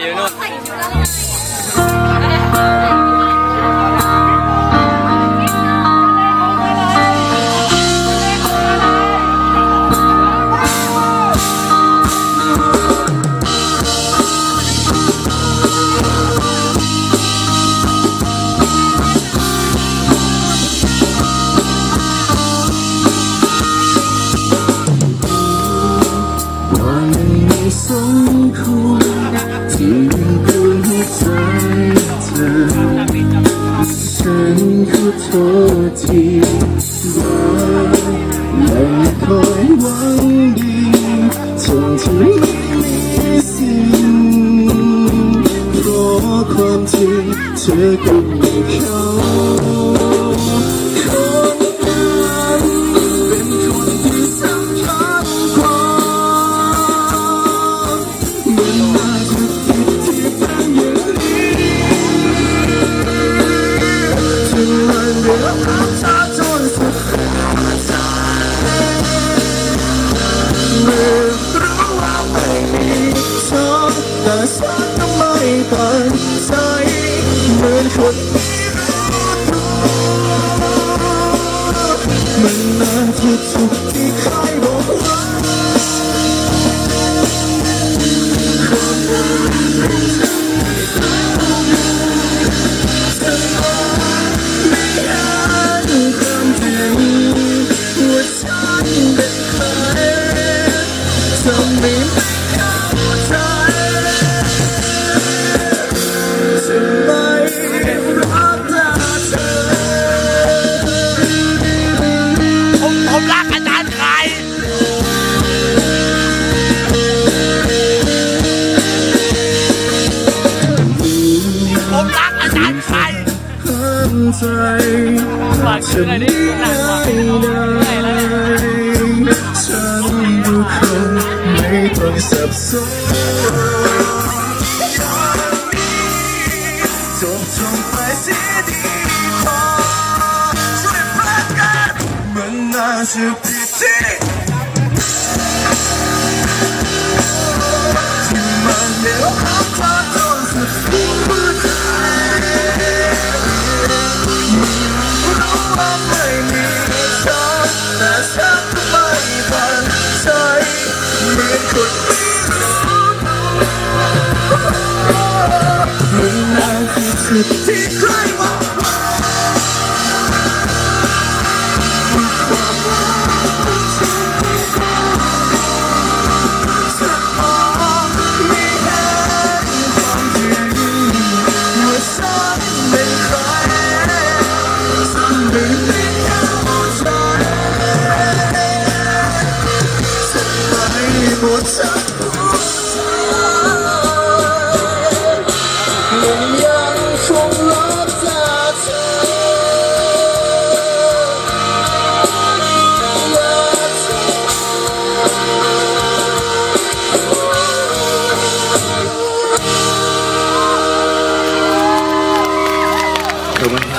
อยู่ วันนี้สมควรที่ดวงหัวใจเธอฉันขอโทษที่รักและคอยหวังดีจนที่ไม่มีสิ่งเพราะความจริงเธอก็มีเขา แต่ฉันไม่ตันใจเหมือนคนที่รู้ตัวมันน่าจะถูกที่ใครบอกว่าความจริงว่าฉันเป็นใครทำไม่ ผมรักอาจารย์ไข่ห้ามใจฝากชื่อหน่อยดิหนังว่ะไม่ได้ฉันดูคงไม่ต้องสับสนจบจบไปเสียดีพอช่วยพลักกันมันน่าจะผิดที่ที่มันเลี้ยว นเป็นใครฉันไม่ได้เข้าใจฉันไม่หมดใจ everyone.